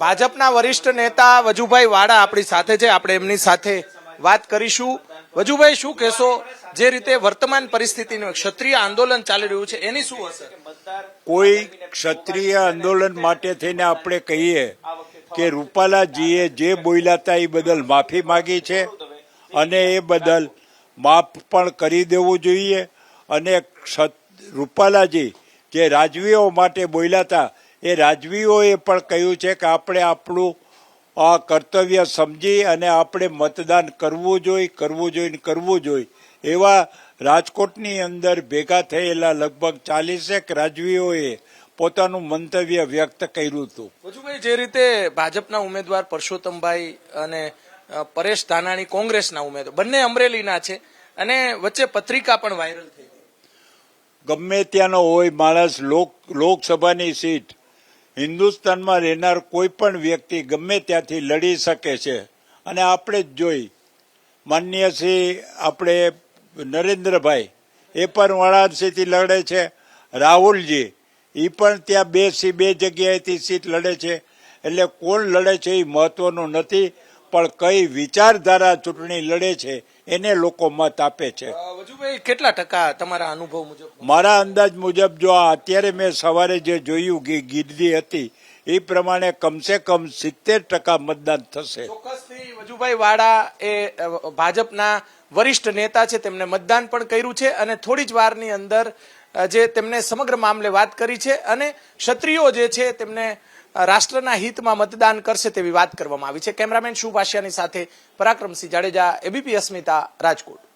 ભાજપના વરિષ્ઠ નેતા વજુભાઈ વાડા આપણી સાથે છે. આપણે એમની સાથે વાત કરીશું. વજુભાઈ, શું કહેશો? જે રીતે વર્તમાન પરિસ્થિતિનું ક્ષત્રિય આંદોલન ચાલી રહ્યું છે, એની શું અસર? કોઈ ક્ષત્રિય આંદોલન માટે થઈને આપણે કહીએ કે રૂપાલાજીએ જે બોલ્યા હતા એ બદલ માફી માગી છે અને એ બદલ માફ પણ કરી દેવું જોઈએ. અને રૂપાલાજી જે રાજવીઓ માટે બોલ્યા હતા એ રાજવીઓએ પણ કહ્યું છે કે આપણે આપણું આ કર્તવ્ય સમજી અને આપણે મતદાન કરવું જોઈએ કરવું જોઈએ કરવું જોઈએ એવા રાજકોટની અંદર ભેગા થયેલા લગભગ ચાલીસેક રાજવીઓએ પોતાનું મંતવ્ય વ્યક્ત કર્યું હતું. વજુભાઈ જે રીતે ભાજપના ઉમેદવાર પરસોત્તમભાઈ અને પરેશ ધાનાણી કોંગ્રેસના ઉમેદવાર બંને અમરેલીના છે અને વચ્ચે પત્રિકા પણ વાયરલ થઈ ગમે ત્યાંનો હોય માણસ લોક લોકસભાની સીટ હિન્દુસ્તાનમાં રહેનાર કોઈ પણ વ્યક્તિ ગમે ત્યાંથી લડી શકે છે. અને આપણે જ જોઈ. માન્ય શ્રી આપણે નરેન્દ્રભાઈ, એ પણ વારાણસીથી લડે છે. રાહુલજી એ પણ ત્યાં બે સી, બે જગ્યાએથી સીટ લડે છે. એટલે કોણ લડે છે એ મહત્વનું નથી, પણ કઈ વિચારધારા ચૂંટણી લડે છે, એને લોકો મત આપે છે. વજુભાઈ કેટલા ટકા તમારા અનુભવ મુજબ? મારા અંદાજ મુજબ જો આ અત્યારે મેં સવારે જે જોયું કે ગીરદી હતી એ પ્રમાણે કમસે કમ સિત્તેર ટકા મતદાન થશે. ચોક્કસથી વજુભાઈ વાડા એ ભાજપના વરિષ્ઠ નેતા છે તેમને મતદાન પણ કર્યું છે અને થોડી જ વારની અંદર જે તેમને સમગ્ર મામલે વાત કરી છે અને ક્ષત્રિયો જે છે તેમને રાષ્ટ્રના હિતમાં મતદાન કરશે તેવી વાત કરવામાં આવી છે. કેમેરામેન શુભાષ્યાની સાથે પરાક્રમસિંહ જાડેજા એબીપી અસ્મિતા રાજકોટ.